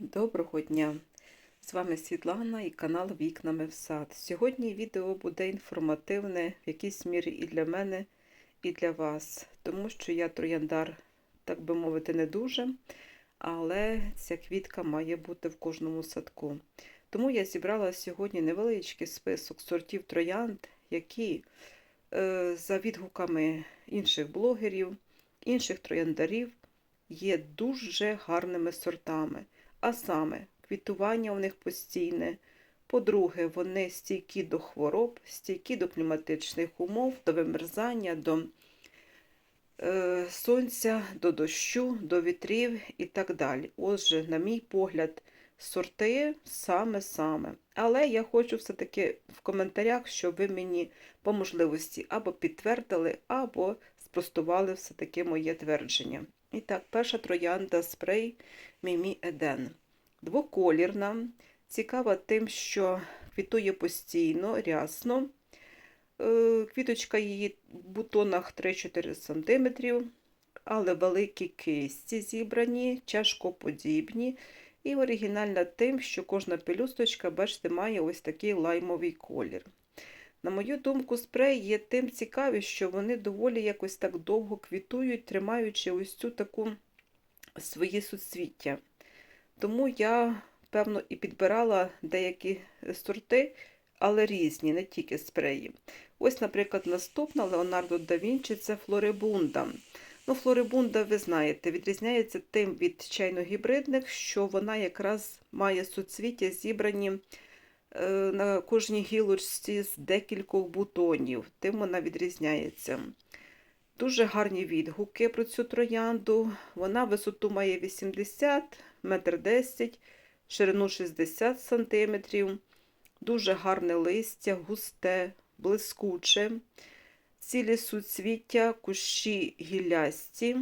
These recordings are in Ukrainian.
Доброго дня! З вами Світлана і канал Вікнами в сад. Сьогодні відео буде інформативне в якійсь мірі і для мене, і для вас, тому що я трояндар, так би мовити, не дуже, але ця квітка має бути в кожному садку. Тому я зібрала сьогодні невеличкий список сортів троянд, які е, за відгуками інших блогерів, інших трояндарів є дуже гарними сортами. А саме, квітування у них постійне. По-друге, вони стійкі до хвороб, стійкі до кліматичних умов, до вимерзання, до е, сонця, до дощу, до вітрів і так далі. Отже, на мій погляд, сорти саме-саме. Але я хочу все-таки в коментарях, щоб ви мені по можливості або підтвердили, або спростували все-таки моє твердження. І так, перша троянда спрей Мімі Еден. Двоколірна, цікава тим, що квітує постійно, рясно. Е, Квіточка її в бутонах 3-4 см, але великі кисті зібрані, чашкоподібні. І оригінальна тим, що кожна пелюсточка, бачите, має ось такий лаймовий колір. На мою думку, спрей є тим цікаві, що вони доволі якось так довго квітують, тримаючи ось цю таку свої суцвіття. Тому я, певно, і підбирала деякі сорти, але різні, не тільки спреї. Ось, наприклад, наступна Леонардо да Вінчі це флорибунда. Ну, Флорибунда, ви знаєте, відрізняється тим від чайно-гібридних, що вона якраз має суцвіття зібрані на кожній гілочці з декількох бутонів, тим вона відрізняється. Дуже гарні відгуки про цю троянду. Вона висоту має 80 метр 10, ширину 60 см. Дуже гарне листя, густе, блискуче. Цілі суцвіття, кущі гіллясті,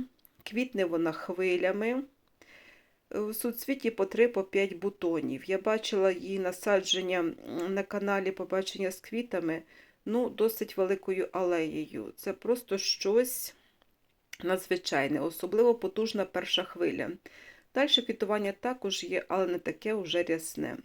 квітне вона хвилями. В суцвіті по 3-5 бутонів. Я бачила її насадження на каналі Побачення з квітами ну, досить великою алеєю. Це просто щось надзвичайне, особливо потужна перша хвиля. Далі квітування також є, але не таке вже рясне.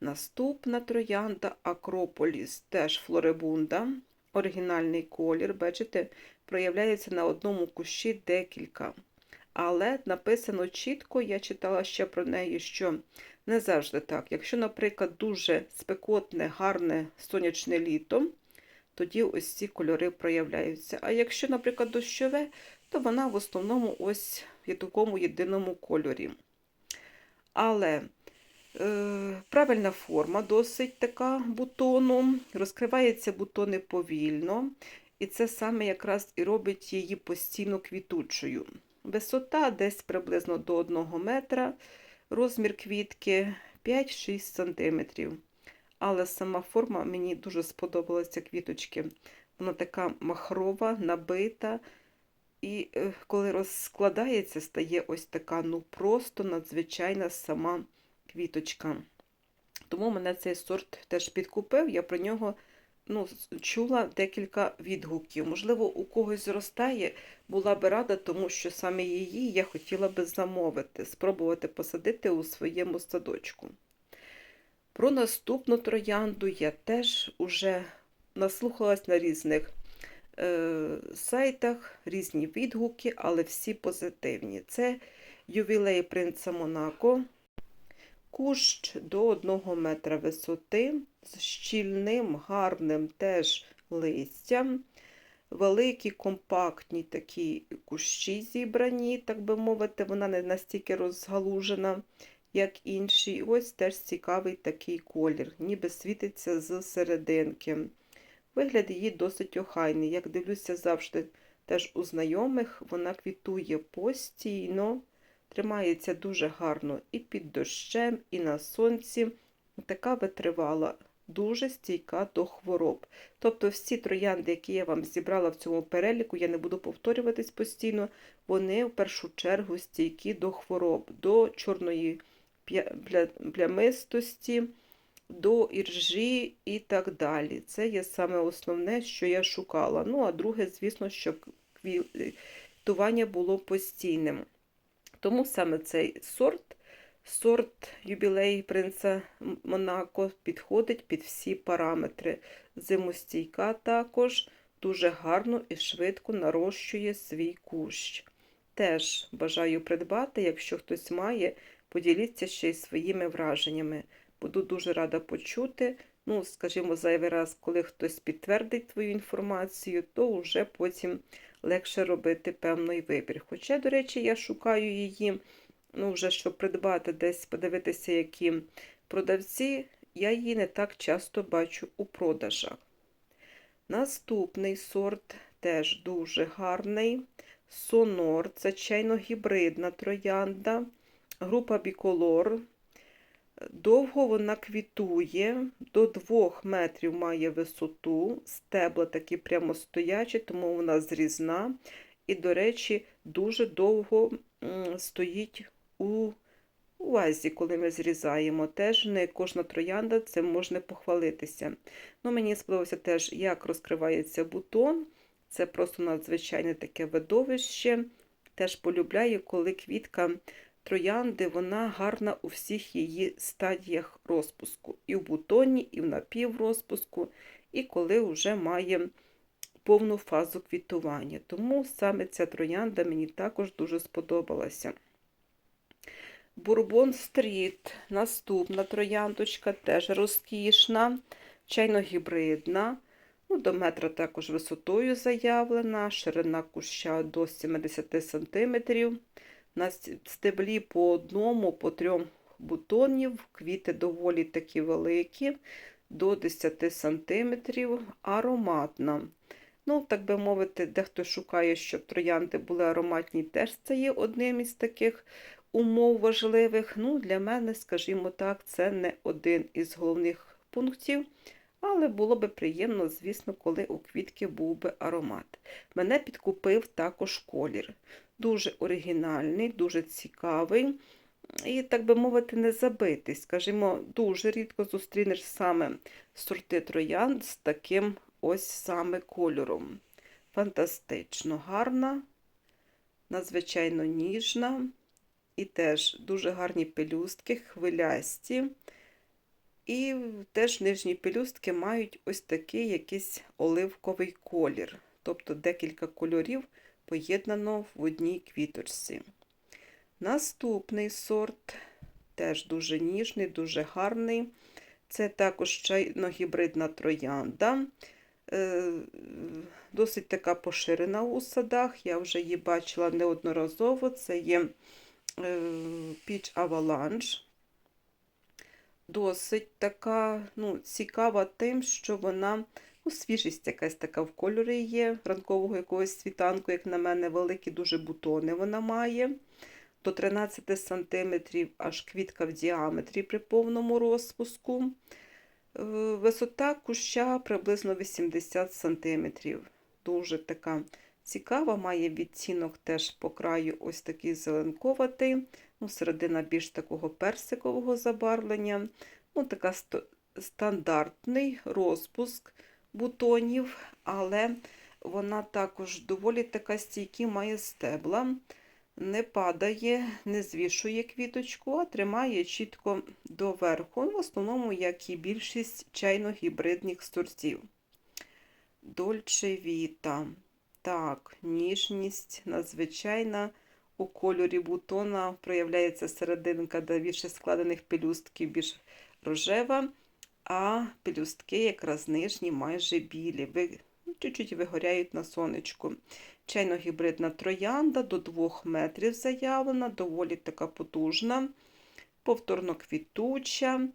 Наступна троянда Акрополіс, теж флорибунда, оригінальний колір, бачите, проявляється на одному кущі декілька. Але написано чітко, я читала ще про неї, що не завжди так. Якщо, наприклад, дуже спекотне, гарне сонячне літо, тоді ось ці кольори проявляються. А якщо, наприклад, дощове, то вона в основному ось в такому єдиному кольорі. Але е, правильна форма досить така бутону, розкриваються бутони повільно, і це саме якраз і робить її постійно квітучою. Висота десь приблизно до 1 метра, розмір квітки 5-6 см. Але сама форма мені дуже сподобалася квіточки. Вона така махрова, набита. І е, коли розкладається, стає ось така, ну просто надзвичайна сама квіточка. Тому мене цей сорт теж підкупив, я про нього ну, чула декілька відгуків. Можливо, у когось зростає, була би рада, тому що саме її я хотіла би замовити, спробувати посадити у своєму садочку. Про наступну троянду я теж уже наслухалась на різних е, сайтах, різні відгуки, але всі позитивні. Це ювілей принца Монако, кущ до 1 метра висоти, з щільним, гарним теж листям. Великі, компактні такі кущі зібрані, так би мовити, вона не настільки розгалужена як інші. І ось теж цікавий такий колір, ніби світиться з серединки. Вигляд її досить охайний. Як дивлюся завжди теж у знайомих, вона квітує постійно, тримається дуже гарно і під дощем, і на сонці. Така витривала, дуже стійка до хвороб. Тобто всі троянди, які я вам зібрала в цьому переліку, я не буду повторюватись постійно, вони в першу чергу стійкі до хвороб, до чорної плямистості, до іржі і так далі. Це є саме основне, що я шукала. Ну, а друге, звісно, щоб квітування було постійним. Тому саме цей сорт Сорт юбілей принца Монако підходить під всі параметри. Зимостійка також дуже гарно і швидко нарощує свій кущ. Теж бажаю придбати, якщо хтось має, поділіться ще й своїми враженнями. Буду дуже рада почути. Ну, скажімо, зайвий раз, коли хтось підтвердить твою інформацію, то вже потім легше робити певний вибір. Хоча, до речі, я шукаю її, ну, вже щоб придбати десь, подивитися, які продавці, я її не так часто бачу у продажах. Наступний сорт теж дуже гарний. Сонор це чайно-гібридна троянда, група біколор. Довго вона квітує, до 2 метрів має висоту, стебла такі прямостоячі, тому вона зрізна. І, до речі, дуже довго стоїть у вазі, коли ми зрізаємо. Теж не кожна троянда цим можна похвалитися. Ну, мені сподобався теж, як розкривається бутон. Це просто надзвичайне таке видовище. Теж полюбляю, коли квітка троянди, вона гарна у всіх її стадіях розпуску. І в бутоні, і в напіврозпуску, і коли вже має повну фазу квітування. Тому саме ця троянда мені також дуже сподобалася. Бурбон стріт, наступна трояндочка, теж розкішна, чайно-гібридна. Ну, до метра також висотою заявлена, ширина куща до 70 см. На стеблі по одному, по трьом бутонів, квіти доволі такі великі, до 10 см, ароматна. Ну, так би мовити, дехто шукає, щоб троянди були ароматні, теж це є одним із таких умов важливих. Ну, Для мене, скажімо так, це не один із головних пунктів. Але було би приємно, звісно, коли у квітки був би аромат. Мене підкупив також колір. Дуже оригінальний, дуже цікавий і, так би мовити, не забитий. Скажімо, дуже рідко зустрінеш саме сорти троянд з таким ось саме кольором. Фантастично гарна, надзвичайно ніжна. І теж дуже гарні пелюстки, хвилясті. І теж нижні пелюстки мають ось такий якийсь оливковий колір, тобто декілька кольорів поєднано в одній квіточці. Наступний сорт теж дуже ніжний, дуже гарний. Це також чайно-гібридна троянда. Е, Досить така поширена у садах. Я вже її бачила неодноразово. Це є Peach Avalanche досить така ну, цікава тим, що вона ну, свіжість якась така в кольорі є, ранкового якогось світанку, як на мене, великі дуже бутони вона має. До 13 см аж квітка в діаметрі при повному розпуску. Е, висота куща приблизно 80 см. Дуже така цікава, має відтінок теж по краю ось такий зеленковатий ну, середина більш такого персикового забарвлення. Ну, така стандартний розпуск бутонів, але вона також доволі така стійкі має стебла, не падає, не звішує квіточку, а тримає чітко доверху, в основному, як і більшість чайно-гібридних сортів. Дольче віта. Так, ніжність надзвичайна. У кольорі бутона проявляється серединка, де більше складених пелюстків більш рожева, а пелюстки якраз нижні майже білі, ну, чуть-чуть вигоряють на сонечку. Чайно-гібридна троянда до 2 метрів заявлена, доволі така потужна, повторно квітуча,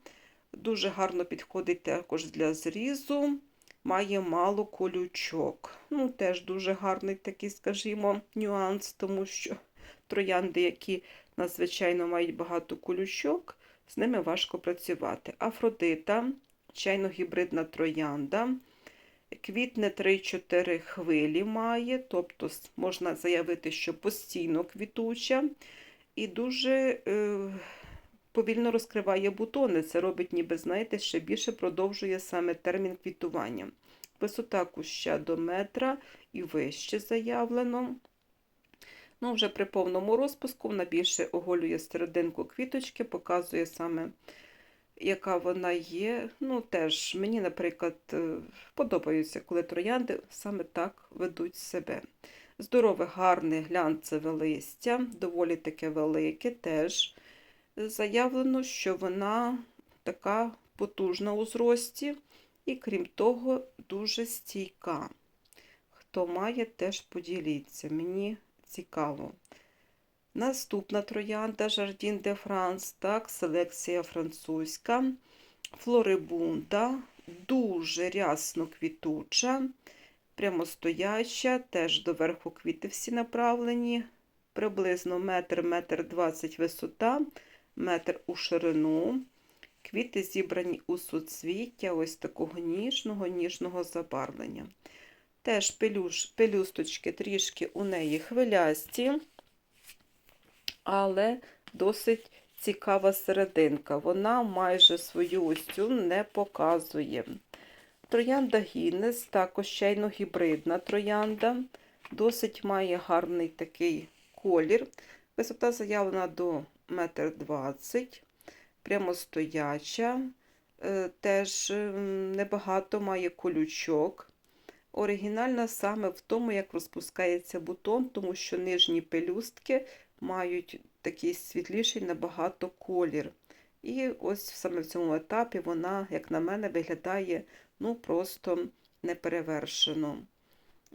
дуже гарно підходить також для зрізу. Має мало колючок. Ну, Теж дуже гарний такий, скажімо, нюанс, тому що троянди, які надзвичайно мають багато колючок, з ними важко працювати. Афродита, чайно-гібридна троянда. Квітне 3-4 хвилі має, тобто можна заявити, що постійно квітуча і дуже е, повільно розкриває бутони. Це робить, ніби, знаєте, ще більше продовжує саме термін квітування. Висота куща до метра і вище заявлено. Ну, вже при повному розпуску вона більше оголює серединку квіточки, показує саме, яка вона є. Ну, теж мені, наприклад, е, подобаються, коли троянди саме так ведуть себе. Здорове, гарне, глянцеве листя, доволі таке велике, теж заявлено, що вона така потужна у зрості і, крім того, дуже стійка. Хто має, теж поділіться. Мені цікаво. Наступна троянда Жардін де Франс, так, селекція французька, флорибунда, дуже рясно квітуча, прямостояча, теж доверху квіти всі направлені, приблизно метр, метр двадцять висота, метр у ширину. Квіти зібрані у суцвіття ось такого ніжного, ніжного забарвлення. Теж пелюш, пелюсточки трішки у неї хвилясті, але досить цікава серединка. Вона майже свою ось цю не показує. Троянда Гіннес, також чайно гібридна троянда, досить має гарний такий колір. Висота заявлена до 1,20 м, прямостояча, е, теж небагато має колючок. Оригінальна саме в тому, як розпускається бутон, тому що нижні пелюстки мають такий світліший набагато колір. І ось саме в цьому етапі вона, як на мене, виглядає ну просто неперевершено.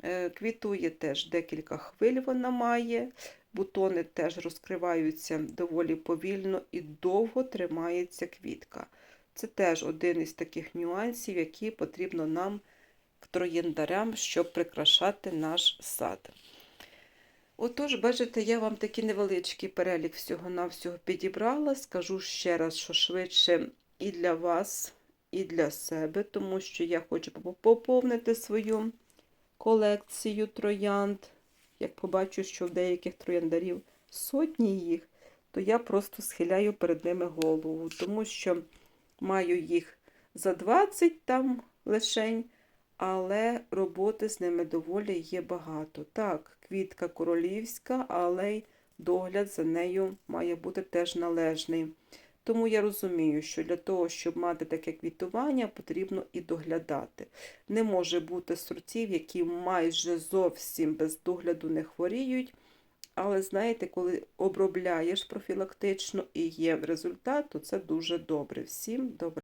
Е, Квітує теж декілька хвиль вона має, бутони теж розкриваються доволі повільно і довго тримається квітка. Це теж один із таких нюансів, які потрібно нам троєндарям, щоб прикрашати наш сад. Отож, бачите, я вам такий невеличкий перелік всього-навсього підібрала. Скажу ще раз, що швидше і для вас, і для себе, тому що я хочу поповнити свою колекцію троянд. Як побачу, що в деяких трояндарів сотні їх, то я просто схиляю перед ними голову, тому що маю їх за 20 там лишень але роботи з ними доволі є багато. Так, квітка королівська, але й догляд за нею має бути теж належний. Тому я розумію, що для того, щоб мати таке квітування, потрібно і доглядати. Не може бути сортів, які майже зовсім без догляду не хворіють. Але знаєте, коли обробляєш профілактично і є результат, то це дуже добре. Всім добре.